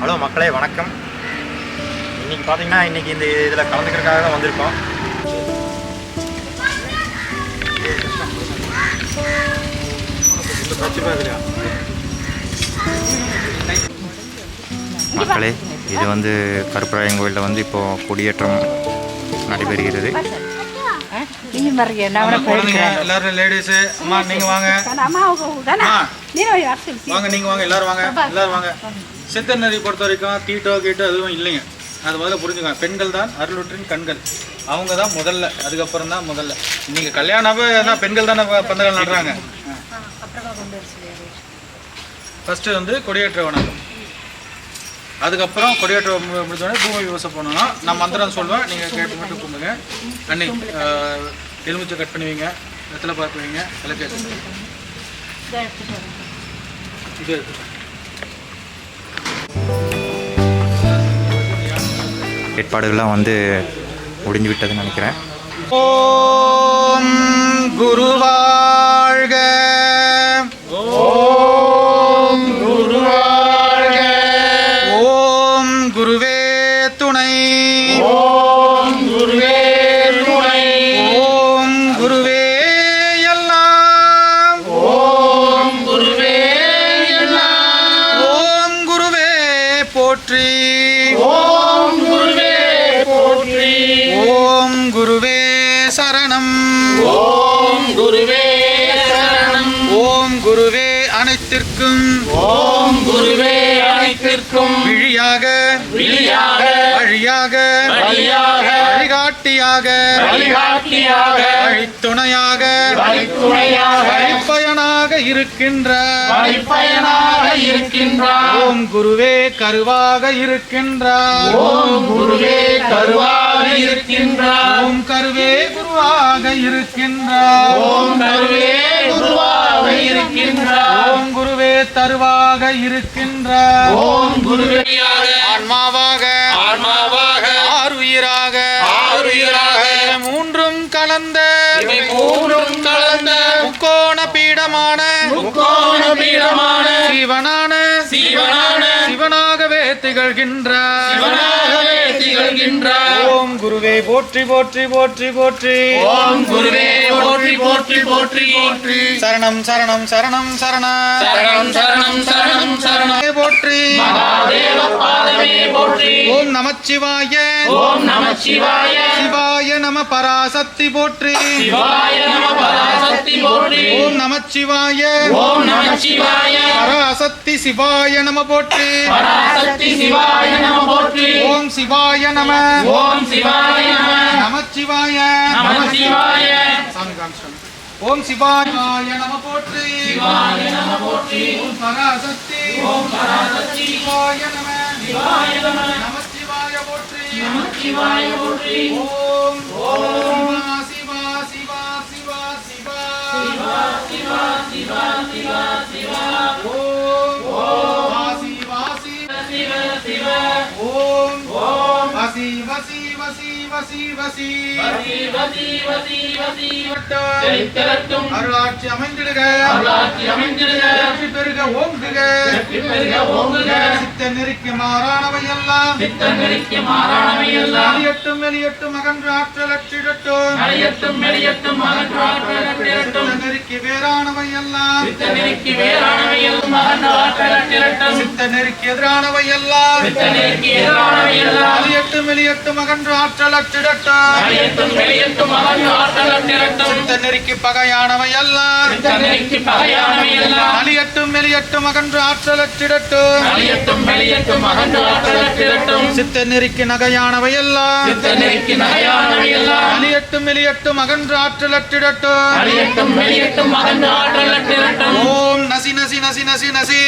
Hello மக்களே வணக்கம். இன்னைக்கு பார்த்தீங்கன்னா இன்னைக்கு இந்த இதில் கலந்துக்கிறதுக்காக தான் வந்திருக்கோம். மக்களே இது வந்து கருப்பராயன் கோயிலில் வந்து இப்போது கொடியேற்றம் நடைபெறுகிறது. எல்லாரும் லேடிஸு அம்மா நீங்க வாங்க. வாங்க நீங்க வாங்க எல்லாரும் வாங்க. எல்லாரும் வாங்க. சித்தநெறி பொறுத்த வரைக்கும் தீட்டோ கீட்டோ எதுவும் இல்லைங்க. அது முதல்ல புரிஞ்சுக்கோங்க. பெண்கள் தான் அருளுற்றின் கண்கள். அவங்க தான் முதல்ல. அதுக்கப்புறம் தான் முதல்ல. நீங்கள் கல்யாணமே தான் பெண்கள் தானே ப- நடுறாங்க. ஃபஸ்ட்டு வந்து கொடியேற்ற வணக்கம். அதுக்கப்புறம் கொடியேற்ற முடிஞ்சோடனே பூமி விவசாயம் பண்ணணும். நான் மந்திரம் சொல்லுவேன் நீங்கள் கேட்டு மட்டும் கும்பிடுங்க. அன்னி எலுமிச்சை கட் பண்ணுவீங்க. வெத்தலை பார்க்குவீங்க விளக்கேற்ற இது எடுத்துக்கோ. ஏற்பாடுகள்லாம் வந்து முடிஞ்சு விட்டதுன்னு நினைக்கிறேன். ஓம் குரு அனைத்திற்கும். ஓம் குருவே அனைத்திற்கும். விழியாக. விழியாக. வழியாக. வழியாக. வழிகாட்டியாக. வழிகாட்டியாக. வழித்துணையாக. வழித்துணையாக. வழிப்பயனாக இருக்கின்ற. வழிப்பயனாக இருக்கின்ற. ஓம் குருவே கருவாக இருக்கின்ற. ஓம் குருவே கருவாக இருக்கின்ற. ஓம் கருவே குருவாக இருக்கின்ற. ஓம் கருவே குருவாக ஓம் குருவே தருவாக இருக்கின்ற ஓம் குருவே ஆன்மாவாக ஆன்மாவாக ஆறுயிராக ஆறுயிராக மூன்றும் கலந்த மூன்றும் கலந்த முக்கோண பீடமான முக்கோண பீடமான சிவனான சிவனான சிவனாகவே திகழ்கின்ற சிவனாகவே திகழ்கின்ற ஓம் குருவே போற்றி போற்றி போற்றி போற்றி. ஓம் குருவே போற்றி போற்றி போற்றி போற்றி. சரணம் சரணம் சரணம் சரண சரணம் சரணம் சரணம் சரண போற்றி. ஓம் நமச்சிவாய. ஓம் நமச்சிவாய. சிவாய நம பராசக்தி போற்றி. சிவாய நம பராசக்தி போற்றி. ஓம் நமச்சிவாய. ஓம் நமச்சிவாய. பராசக்தி சிவாய நம போற்றி. பராசக்தி சிவாய நம போற்றி. ஓம் சிவாய நம. ஓம் சிவாய நம. நமச்சிவாய. நமச்சிவாய. சாமி காமிச்சிட்டாங்க ஓம் சிவாய நம போற்றி. சிவாய நம போற்றி. ஓம் பராசக்தி. ஓம் பராசக்தி. சிவாய நம. சிவாய நம. நமச்சிவாய போற்றி. நமச்சிவாய போற்றி. ஓம். ஓம். சிவா சிவா சிவா சிவா. சிவா சிவா சிவா சிவா. así. வசி வசி. வசி வசி வசி வசி. வசி அருளாட்சி அமைந்திடுக. அருளாட்சி அமைந்திடுக. வெற்றி பெருக ஓங்குக. வெற்றி பெருக ஓங்குக. சித்த நெருக்கி மாறானவை எல்லாம். சித்த நெருக்கி மாறானவை எல்லாம். வெளியட்டும் வெளியட்டும் அகன்று ஆற்றல் அற்றிடட்டும் வெளியட்டும் வெளியட்டும் அகன்று ஆற்றல் அற்றிடட்டும் சித்த நெருக்கி வேறானவை எல்லாம். சித்த நெருக்கி வேறானவை எல்லாம் அகன்று ஆற்றல் அற்றிடட்டும் சித்த நெருக்கி எதிரானவை எல்லாம். சித்த நெருக்கி எதிரானவை எல்லாம். வெளியட்டும் வெளியட்டும் அகன்று ஆற்றல் சித்தநெறிக்கு பகையானவை எல்லாம். அழியட்டும் வெளியட்டும் அகன்று ஆற்றலற்றிடட்டும் நகையானவை எல்லாம். அழியட்டும் வெளியட்டும் அகன்று ஆற்றலற்றிடட்டும் ஓம் நசி நசி நசி நசி நசி.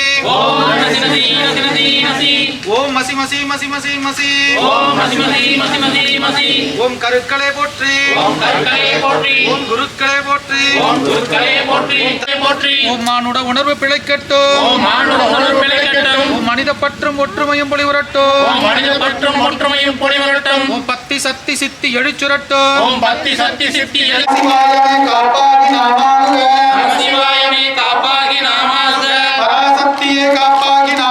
ஓம் மசி மசி மசி மசி மசி. ஓம் மசி மசி மசி மசி மசி. ஓம் கருக்களே போற்றி. ஓம் கருக்களே போற்றி. ஓம் குருக்களே போற்றி. ஓம் குருக்களே போற்றி. போற்றி. ஓம் மானுட உணர்வு பிழைக்கட்டும். ஓம் மானுட உணர்வு பிழைக்கட்டும். ஓம் மனித பற்றும் ஒற்றுமையும் பொலிவுரட்டும் ஓம் மனித பற்றும் ஒற்றுமையும் பொலிவுரட்டும் ஓம் பக்தி சக்தி சித்தி எழுச்சுரட்டும். ஓம் பக்தி சக்தி சித்தி காப்பாகி நாமாக சிவாயமே காப்பாகி நாமாக பராசக்தியே காப்பாகி நாமாக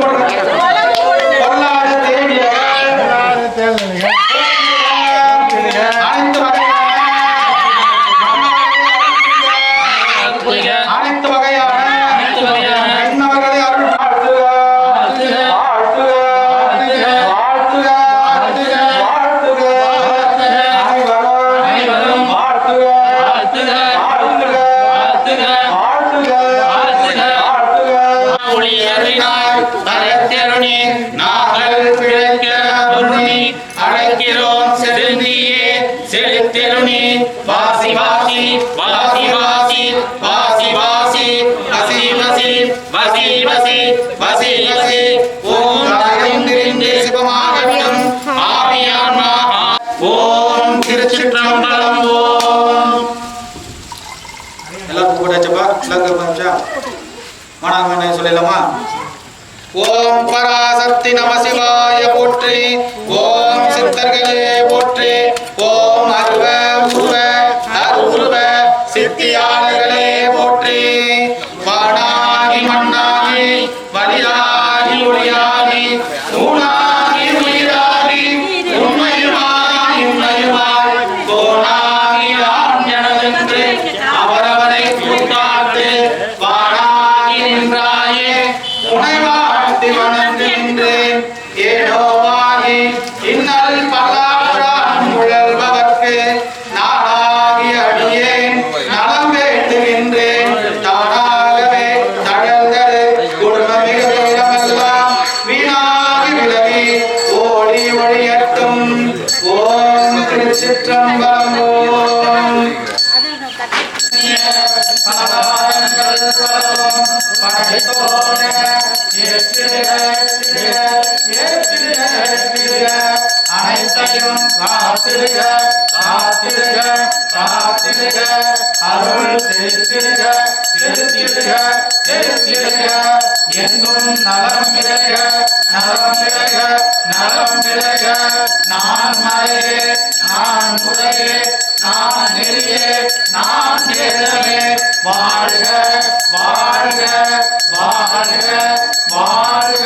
por. ஸ்லோகம் ஒரு நிமிஷம் மாணவன் சொல்லலாமா ஓம் பராசக்தி நம சிவாய போற்றி ஓம் சித்தர்களே போற்றி ஓம் அருவ உருவ அருவ சித்தியாளர்களே திருச்சம்போ அனைத்தையும் காத்திருக காத்திருக காத்திருக அருள் செலுத்திடுக செலுத்திடுக செலுத்திடுக. எங்கும் நலம் விளைக நலம் விளைக நலம் விளைக. நான் மறையே நான் முறையே நான் நெறியே நான் நேரமே வாழ்க வாழ்க வாழ்க வாழ்க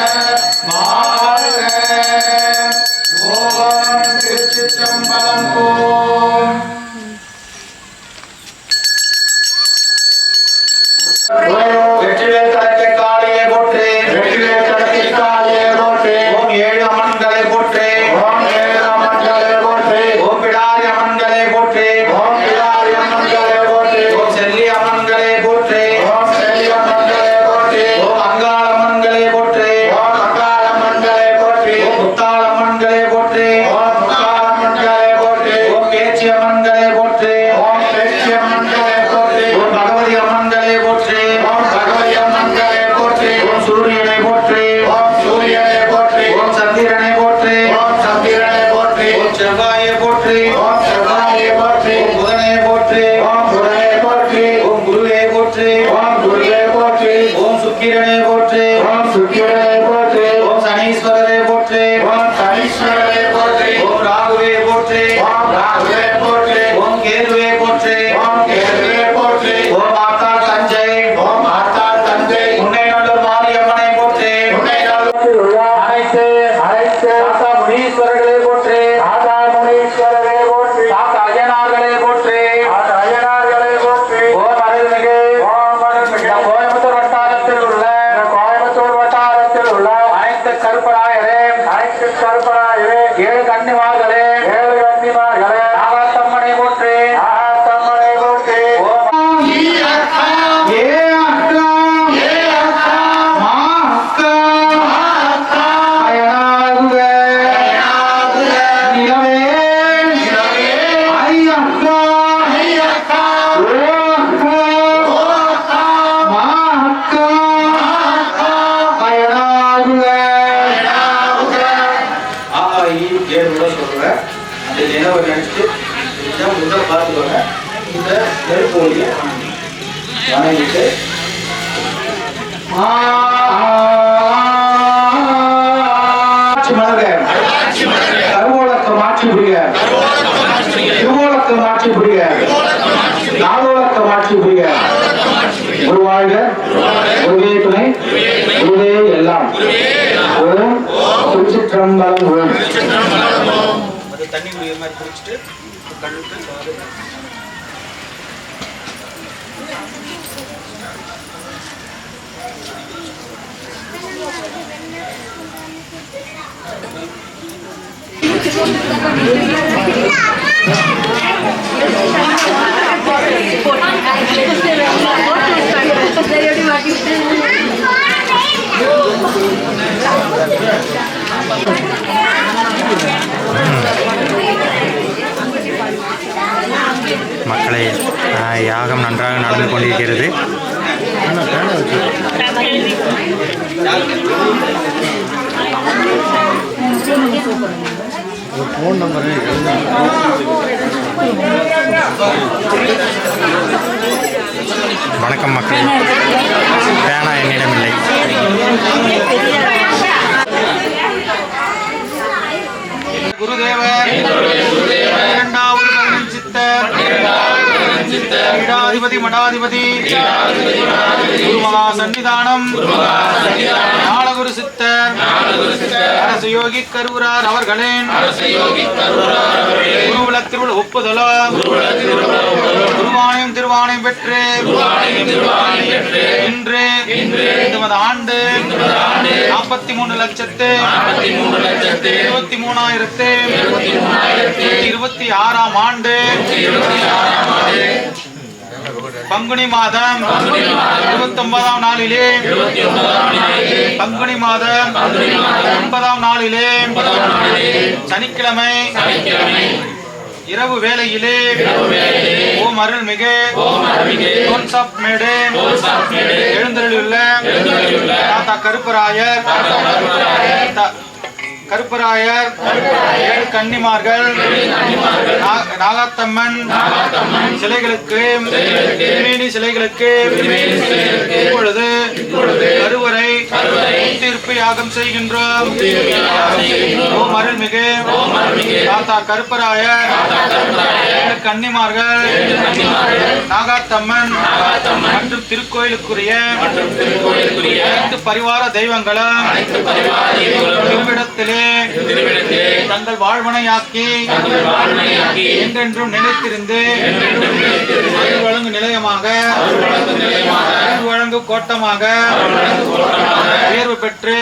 வாழ்க. Om Kirchitam Balam Om Amen. Música மக்களை யாகம் நன்றாக நடந்து கொண்டிருக்கிறது. வணக்கம் மக்கள். பேனா என்னிடமில்லை குருதேவர் இரண்டாவது சித்தர் பீடாதிபதி மடாதிபதி. குருமகா சன்னிதானம் நாளகுரு சித்தர் அரசு யோகி கருவூரார் அவர்களின். குருவுல திருவிழா ஒப்புதலும் குருவானையும் திருவானையும் பெற்று. இன்று. இந்த ஆண்டு. நாற்பத்தி மூணு லட்சத்து. இருபத்தி மூணாயிரத்து இருபத்தி ஆறாம் ஆண்டு. பங்குனி மாதம் இருபத்தி ஒன்பதாம் நாளிலே பங்குனி மாதம் ஒன்பதாம் நாளிலே சனிக்கிழமை இரவு வேளையிலே ஓம் அருள்மிகு கோன்சாப் மேடு எழுந்தருளியுள்ள தாத்தா கருப்பராயர் கருப்பராயர் ஏழு கன்னிமார்கள் நாகாத்தம்மன் சிலைகளுக்கு திருமேனி சிலைகளுக்கு இப்பொழுது கருவறை தீர்ப்பு யாகம் செய்கின்றோம். ஓம் அருள்மிகு தாத்தா கருப்பராயர் ஏழு கன்னிமார்கள் நாகாத்தம்மன் மற்றும் திருக்கோயிலுக்குரிய அனைத்து பரிவார தெய்வங்களும் திருவிடத்திலே தங்கள் வாழ்வனையாக்கி என்றென்றும் நிலைத்திருந்து அருள் வழங்கு நிலையமாக அருள் வழங்கு கோட்டமாக உயர்வு பெற்று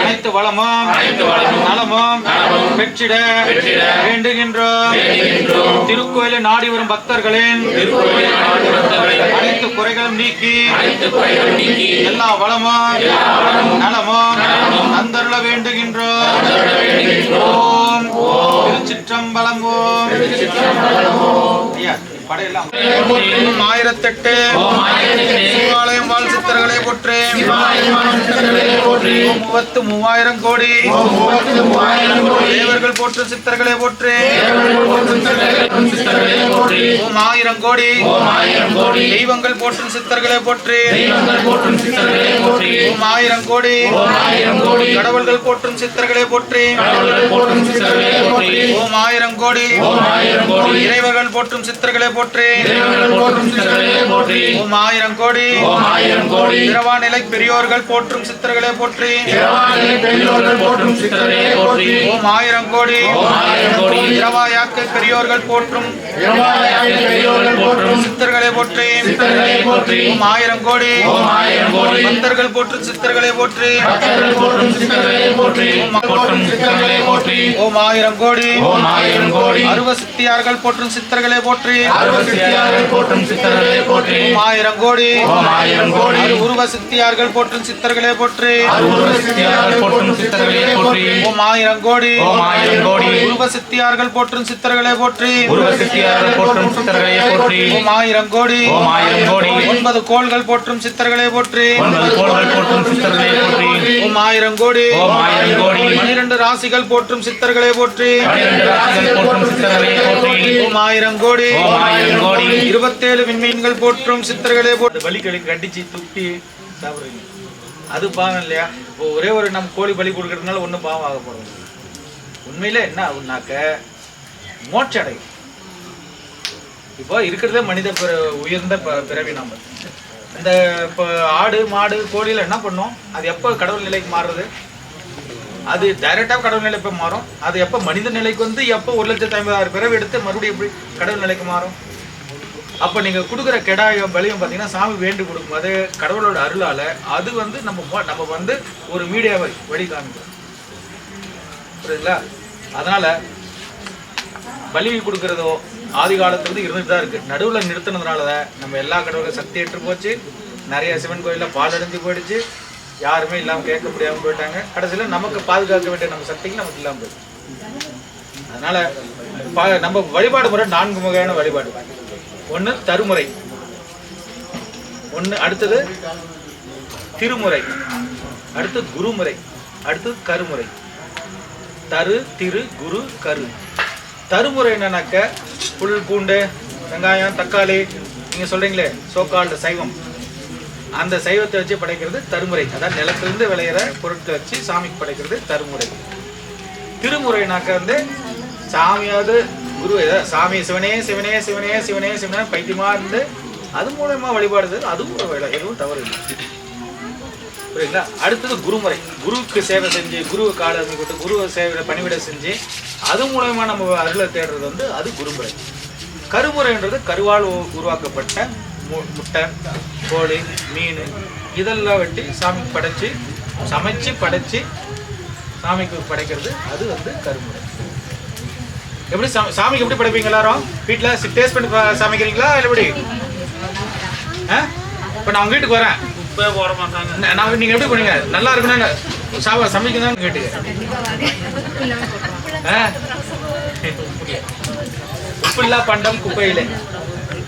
அனைத்து வளமும் நலமும் பெற்றிட வேண்டுகின்றோம். திருக்கோயிலை நாடி வரும் பக்தர்களின் அனைத்து குறைகளும் நீக்கி எல்லா வளமும் நலமும் தந்தருள வேண்டுகின்றோம். ஓம் திருச்சிற்றம்பலம் ஓம் ஐயா, படையெல்லாம். ஆயிரத்தெட்டு. சிவாலயம் வாழ் சித்தர்களை போற்றே. முப்பத்து மூவாயிரம் கோடி. தேவர்கள் போற்று. சித்தர்களை போற்றே. ஓம் ஆயிரம் கோடி. தெய்வங்கள் போற்றும் சித்தர்களை போற்றே. ஓம் ஆயிரம் கோடி. கடவுள்கள் போற்றும் சித்தர்களை போற்றி. ஓம் ஆயிரம் கோடி. இறைவர்கள் போற்றும் சித்தர்களை போற்றி. ஓம் ஆயிரம் கோடி. பிறவா நிலை பெரியோர்கள் போற்றும் சித்தர்களை போற்றி. ஓம் ஆயிரம் கோடி. இரவா யாக்கை பெரியோர்கள் போற்றும். சித்தர்களை போற்றி. ஓம் ஆயிரம் கோடி. பக்தர்கள் போற்றும் சித்தர்களை போற்றி. ஓம் ஆயிரம் கோடி. அருவ சித்தியார்கள் போற்றும் சித்தர்களை போற்றி. போற்றி. ஓம் ஆயிரம் கோடி. ஆயிரம் கோடி. உருவ சித்தியார்கள் போற்றும் சித்தர்களே போற்றி. அருள்வ சித்தியார்கள் போற்றும் சித்தர்களே போற்றி. ஓம் ஆயிரம் கோடி. ஆயிரம் கோடி. உருவ சித்தியார்கள் போற்றும் சித்தர்களே போற்றி. உருவ சித்தியார்கள் போற்றும் சித்தர்களே போற்றி. ஓம் ஆயிரம் கோடி. ஆயிரம் கோடி. ஒன்பது கோள்கள் போற்றும் சித்தர்களே போற்றி. ஒன்பது கோள்கள் போற்றும் சித்தர்களே போற்றி. ஓம் ஆயிரம் கோடி. ஆயிரம் கோடி. பனிரெண்டு ராசிகள் போற்றும் சித்தர்களே போற்றி. ராசிகள் போற்றும் சித்தர்களே போற்றி. ஓம் ஆயிரம் கோடி. ஓம் ஆயிரம் கோடி. இருபத்தேழு விண்மீன்கள் போற்றும் சித்தர்களே போட்டு பலிகளை கண்டிச்சு துப்பி சாப்பிடுறீங்க. அது பாவம் இல்லையா? இப்போ ஒரே ஒரு நம்ம கோழி பலி கொடுக்கறதுனால ஒன்றும் பாவம் ஆக போகிறது உண்மையில என்ன ஆகுனாக்க மோட்ச அடையும் இப்போ இருக்கிறதே மனித பிற உயர்ந்த பிறவி நம்ம இந்த இப்போ ஆடு மாடு கோழியில் என்ன பண்ணும்? அது எப்போ கடவுள் நிலைக்கு மாறுறது? அது டைரெக்டாக கடவுள் நிலை எப்போ மாறும். அது எப்போ மனித நிலைக்கு வந்து எப்போ ஒரு லட்சத்து ஐம்பதாயிரம் பிறவை எடுத்து மறுபடியும் எப்படி கடவுள் நிலைக்கு மாறும்? அப்போ நீங்கள் கொடுக்குற கெடாயம் பலியம் பார்த்தீங்கன்னா சாமி வேண்டி கொடுக்கும்போது கடவுளோட அருளால் அது வந்து நம்ம நம்ம வந்து ஒரு மீடியாவை வழி காமிக்கிறோம் புரியுதுங்களா? அதனால் பலி கொடுக்குறதோ ஆதி காலத்துலேருந்து இருந்துட்டு தான் இருக்குது நடுவில் நிறுத்தினதுனால தான் நம்ம எல்லா கடவுளும் சக்தி ஏற்று போச்சு. நிறைய சிவன் கோயிலில் பால் அடைஞ்சு போயிடுச்சு. யாருமே இல்லாமல் கேட்க முடியாமல் போயிட்டாங்க. கடைசியில் நமக்கு பாதுகாக்க வேண்டிய நம்ம சக்திக்கு நமக்கு இல்லாமல் போயிடுச்சு. அதனால நம்ம வழிபாடு முறை நான்கு வகையான வழிபாடு. ஒன்று தருமுறை. ஒன்று அடுத்தது திருமுறை. அடுத்து குருமுறை. அடுத்து கருமுறை. தரு திரு குரு கரு. தருமுறை என்னன்னாக்க புல் பூண்டு வெங்காயம் தக்காளி நீங்கள் சொல்கிறீங்களே சோக்கால்டு சைவம். அந்த சைவத்தை வச்சு படைக்கிறது தருமுறை. அதாவது நிலத்திலிருந்து விளையிற பொருட்களை வச்சு சாமிக்கு படைக்கிறது தருமுறை. திருமுறைனாக்க வந்து சாமியாவது குரு ஏதாவது சாமி சிவனே சிவனே சிவனே சிவனே சிவனே பைத்தியமா இருந்து அது மூலயமா வழிபாடுது அதுவும் ஒரு வேலை எதுவும் தவறு இல்லை. புரியுங்களா அடுத்தது குருமுறை. குருவுக்கு சேவை செஞ்சு குரு காடு கொண்டு குரு சேவை பணிவிட செஞ்சு அது மூலயமா நம்ம அருளை தேடுறது வந்து அது குருமுறை. கருமுறைன்றது கருவால் உருவாக்கப்பட்ட மு- முட்டை. கோழி மீன் இதெல்லாம் வெட்டி சாமிக்கு படைச்சு சமைச்சு படைச்சு சாமிக்கு படைக்கிறது. அது வந்து கருமுறை. எப்படி சாமி சாமிக்கு எப்படி படைப்பீங்க எல்லாரும்? வீட்டில் டேஸ்ட் பண்ணி சமைக்கிறீங்களா இல்லை எப்படி? ஆ? இப்போ நான் உங்க வீட்டுக்கு வரேன். போட மாட்டாங்க நான் நீங்க எப்படி பண்ணீங்க நல்லா இருக்கணும் சாவ சமைக்கணும் கேட்டீங்க ஆ? உப்பில்லா பண்டம் குப்பையிலே.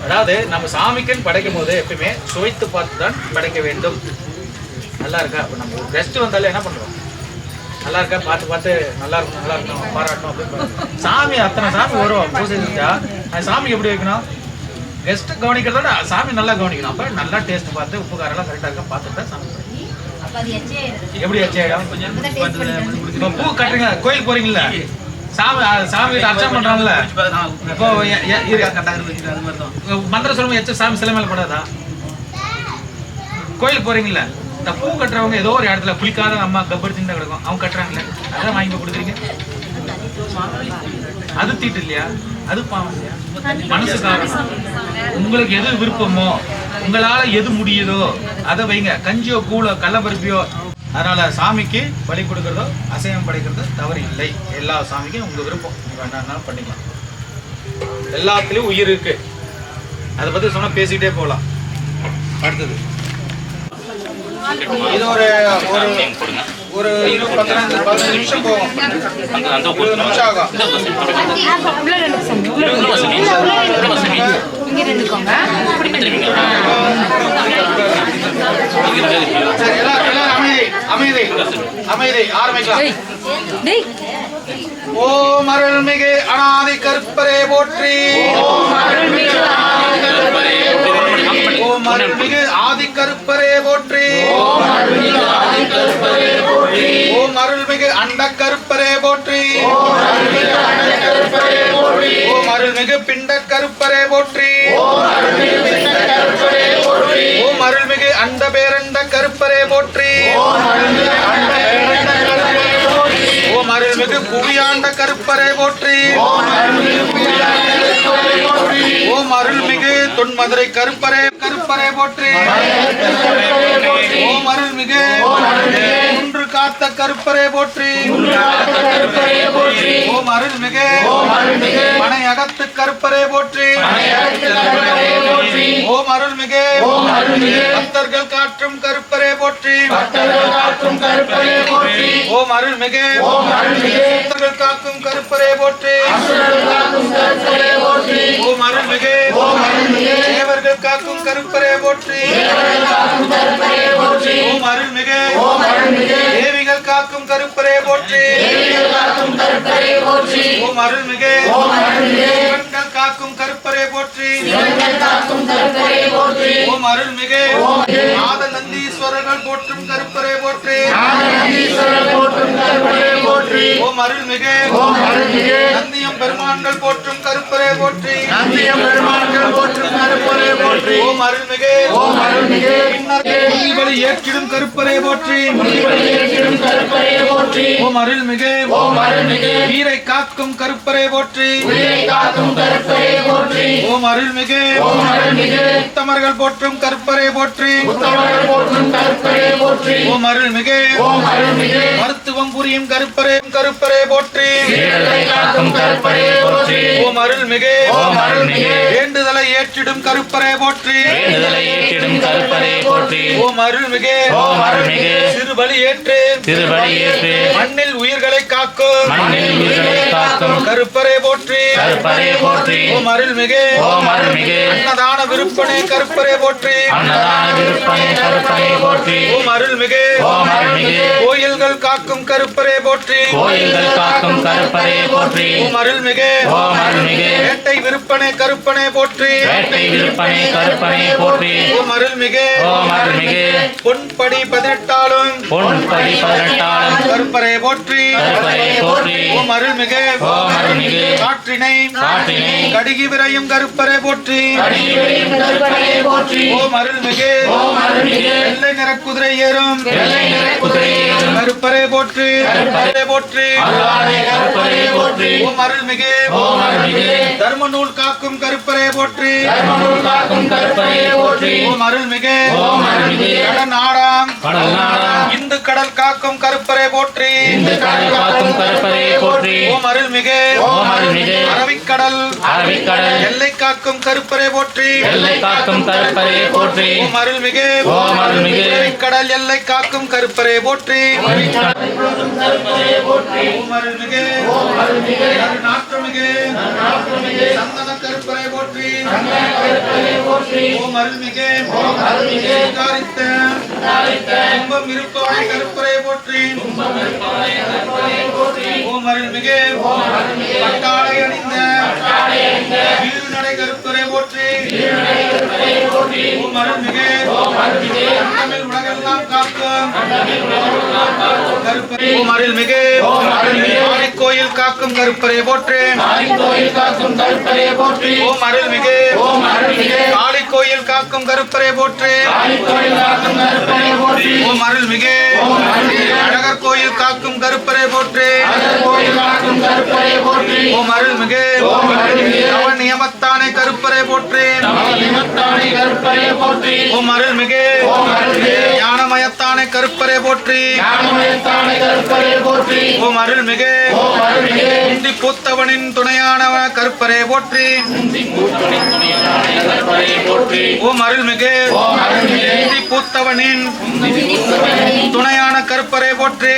அதாவது நம்ம சாமிக்குன்னு படைக்கும் போது எப்பயுமே சுவைத்து பார்த்து தான் படைக்க வேண்டும். நல்லா இருக்கா இப்போ நம்ம கெஸ்ட் வந்தாலே என்ன பண்றோம் நல்லா இருக்கா பார்த்து பார்த்து நல்லா இருக்கும் நல்லா இருக்கும் பாராட்டணும் அப்படின்னு. சாமி அத்தனை சாமி வரும் பூஜை செஞ்சா அது சாமிக்கு எப்படி வைக்கணும்? கெஸ்ட் கவனிக்கிறதோட சாமி நல்லா கவனிக்கணும். அப்போ நல்லா டேஸ்ட் பார்த்து உப்பு காரெல்லாம் கரெக்டாக இருக்கா? பார்த்துட்டு சாமி. எப்படி ஆச்சு இப்போ பூ கட்டுறீங்க கோயில் போறீங்கல்ல? சாமி சாமி கிட்ட அர்ச்சனை பண்றாங்கல்ல இப்போ எ- எ- மந்திர சொல்லுங்க எச்ச சாமி சிலை மேல படாதா? கோயில் போறீங்கல்ல இந்த பூ கட்டுறவங்க ஏதோ ஒரு இடத்துல குளிக்காத அம்மா கப்பர் சின்ன கிடக்கும். அவங்க கட்டுறாங்கல்ல அதான் வாங்கி போய் கொடுக்குறீங்க. அது தீட்டு இல்லையா? அது பாவம் இல்லையா? மனசு காரணம் உங்களுக்கு எது விருப்பமோ உங்களால எது முடியுதோ அதை வைங்க. கஞ்சியோ கூழோ கள்ளப்பருப்பியோ அதனால சாமிக்கு பலி கொடுக்கறதோ அசைவம் படைக்கிறதோ தவறு இல்லை எல்லா சாமிக்கும் உங்க விருப்பம். நீங்க வேணாலும் பண்ணிக்கலாம். எல்லாத்துலயும் உயிர் இருக்கு. அதை பத்தி சொன்னா பேசிக்கிட்டே போகலாம் அடுத்தது. இது ஒரு ஒரு ஒரு இருபது பதினஞ்சு நிமிஷம் போகும். இருபது நிமிஷம். ஆகும் சரி, எல்லாரும் எல்லாரும் அமைதி அமைதி அமைதி ஆரம்பிக்கலாம் ஓம் அருள்மிகு அநாதி கருப்பரே போற்றி. ஓம் அருள்மிகு ஆதி கருப்பரே போற்றி. ஓம் அருள்மிகு அண்ட கருப்பரே போற்றி. ஓம் அருள்மிகு பிண்ட கருப்பரே போற்றி. ஓம் அருள்மிகு அண்ட பேரண்ட கருப்பரே போற்றி. அருள்மிகு புவியாண்ட கருப்பரை போற்றி. ஓம் அருள்மிகு தொன்மதுரை கருப்பரை கருப்பரை போற்றி. ஓம் அருள்மிகு குன்று காத்த கருப்பரே போற்றி ஓம் அருள்மிகு மனை அகத்து கருப்பரே போற்றி ஓம் அருள்மிகு பக்தர்கள் காற்றும் கருப்பரே போற்றி ஓம் அருள்மிகு பக்தர்கள் காக்கும் கருப்பரே போற்றி ஓம் அருள்மிகு தேவர்கள் காக்கும் கருப்பரே போற்றி ஓம் அருள்மிகு தேவிகள் காக்கும் கருப்பரே போற்றி. ஓம் அருள்மிகு. சிவன்கள் காக்கும் கருப்பரே போற்றி. ஓம் அருள்மிகு. நாத நந்தீஸ்வரர்கள் போற்றும் கருப்பரே போற்றி. ஓம் அருள்மிகு. நந்தியம் பெருமான்கள் போற்றும் கருப்பரே போற்றி. ஓம் அருள்மிகு. முனிவழி ஏற்றிடும் கருப்பரே போற்றி. ஓம் அருள்மிகு. வீரை காக்கும் கருப்பரே போற்றி. ஓம் அருள்மிகு. உத்தமர்கள் போற்றும் கருப்பரே போற்றி. ஓம் அருள்மிகு. மருத்துவம் புரியும் கருப்பரே கருப்பரே போற்றி. ஓம் அருள்மிகு. வேண்டுதலை ஏற்றிடும் கருப்பரே போற்றி. வேண்டுதலை ஏற்றிடும் கருப்பரே போற்றி. ஓம் அருள்மிகு. சிறுபலி ஏற்று. திருவடி ஏற்று. மண்ணில் உயிர்களை காக்கும். மண்ணில் உயிர்களை காக்கும். கருப்பரே போற்றி. கருப்பரே போற்றி. ஓம் அருள்மிகு. ஓம் அருள்மிகு. அன்னதான விருப்பனே கருப்பரே போற்றி. அன்னதான விருப்பனை கருப்பனை போற்றி. ஓம் அருள்மிகு. ஓம் அருள்மிகு. கோயில்கள் காக்கும் கருப்பரே போற்றி. கோயில்கள் காக்கும் கருப்பரே போற்றி. ஓம் அருள்மிகு. ஓம் அருள்மிகு. வேட்டை விருப்பனே கருப்பனே போற்றி. வேட்டை விருப்பனை கருப்பனை போற்றி. ஓம் அருள்மிகு. ஓம் அருள்மிகு. பொன்படி பதினெட்டாலும் பொன்படி பதினெட்டாலும் கருப்பரே போற்றி. கருப்பரே போற்றி. ஓம் அருள்மிகு. ஓம் அருள்மிகு. காற்றினை காற்றினை கடிகி விரையும் கருப்பரே போற்றி. ஓம் அருள்மிகு. வெள்ளை நிற குதிரை ஏறும். வெள்ளை நிற குதிரையேறும் கருப்பரே போற்றி. கருப்பரே போற்றி. அருளானே கருப்பரே போற்றி. ஓம் அருள்மிகு. ஓம் அருள்மிகு. தர்ம நூல் காக்கும் கருப்பரே போற்றி. தர்மநூல் காக்கும் கருப்பரே போற்றி. ஓம் அருள்மிகு. ஓம் அருள்மிகு. கடல் நாடாம் கடல் நாடாம் இந்து கடல் காக்கும் கருப்பரே போற்றி. இந்த கடல் காக்கும் கருப்பரே போற்றி. ஓம் அருள்மிகு. ஓம் அருள்மிகு. அரபிக்கடல். அரபிக்கடல். எல்லை காக்கும் கருப்பரே போற்றி. எல்லை காக்கும் கருப்பரே போற்றி. ஓம் அருள்மிகு. ஓம் அருள்மிகு. கடல் எல்லை காக்கும் கருப்பரே போற்றி. அருள்மிகு நாற்றமிகு சந்தன கருப்பரே போற்றி. ஓம் அருள்மிகு சுதாரித்த கும்பம் இருப்பவனை கருப்பரே போற்றி. ஓம் அருள்மிகு பட்டாடை அணிந்த. வீறுநடை கருப்பரே போற்றி. ஓம் அருள்மிகு. தமிழ் உலகெல்லாம் காக்கும். கருப்பரே ஓம் அருள்மிகு. கோயில் காக்கும் கருப்பரே போற்றி. ஓம் அருள்மிகு. காளி கோயில் காக்கும் கருப்பரே போற்றி. ஓம் அருள்மிகு. அழகர் கோயில் காக்கும் கருப்பரே போற்றி. ஓம் அருள்மிகு. நவ நியமத்தானை கருப்பரே போற்றி. ஓம் அருள்மிகு. ஞானமயத்தானை கருப்பரே போற்றி. ஓம் அருள்மிகு. குந்தி பூத்தவனின் துணையானவ கருப்பரே போற்றி. ஓம் அருள்மிகு. குந்தி பூத்தவனின் துணையான கருப்பரே போற்றி.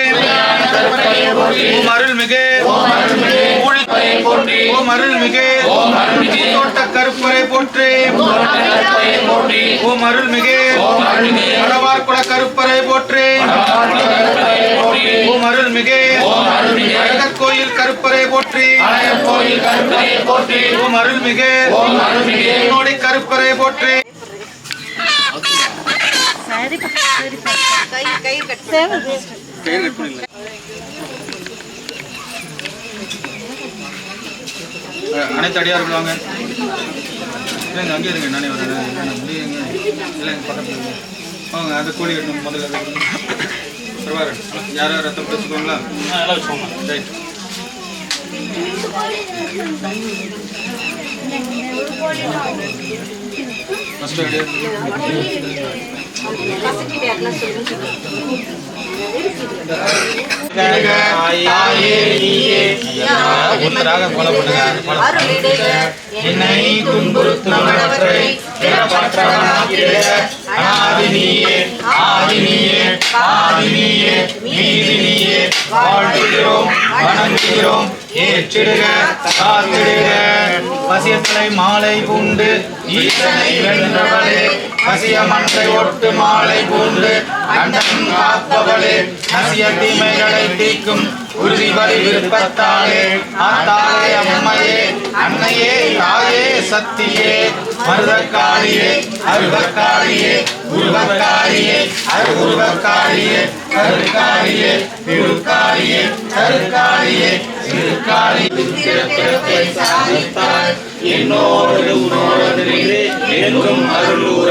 ஓம் அருள்மிகு. ஊழி- ஓம் அருள்மிகு. தோட்ட கருப்பரை போற்றி. ஓம் அருள்மிகு. கடவார்குட கருப்பரை போற்றி. ஓம் அருள்மிகு. அழகர் கோயில் கருப்பரை போற்றி. ஓம் அருள்மிகு. நோடி கருப்பரை போற்றி. அனைத்து அடியார்கள் வாங்க. இல்லைங்க அங்கே இருங்க நானே வரேன். முடியுங்க இல்லைங்க பக்கத்தில். வாங்க அந்த கோழி கட்டணும் முதல்ல. பரவாயில்ல யாரும் ரத்தம் வச்சுக்கோங்களா ரைட். ஒருத்தராக கொலை பண்ணுங்க என்னை துன்புறுத்துமற்றவை பிறப்பற்றவனாக்கிட அனாதி நீயே ஆதி வாழ்த்துகிறோம் வணங்குகிறோம். ஏற்றிடுக காத்திடுக. பசியத்தலை மாலை பூண்டு ஈசனை வென்றவளே. பசிய மன்றை ஒட்டு மாலை பூண்டு அண்டன் காப்பவளே. நசிய தீமைகளை தீக்கும் உறுதி விருப்பத்தாலே ஆத்தாளே அம்மையே அன்னையே தாயே சத்தியே மருதக்காளியே அருவக்காளியே உருவக்காளியே அருவுருவக்காளியே கருக்காளியே திருக்காளியே கருக்காளியே திருக்காளி பிறப்பை சாதித்தாள் என்னோடு உன்னோடு என்றும் அருளூர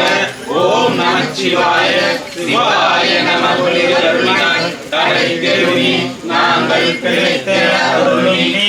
ஓம் நமச்சிவாய சிவாய நம ஒளிரருளாய் தடை தெருவி நாங்கள் பிழைத்த அருளினி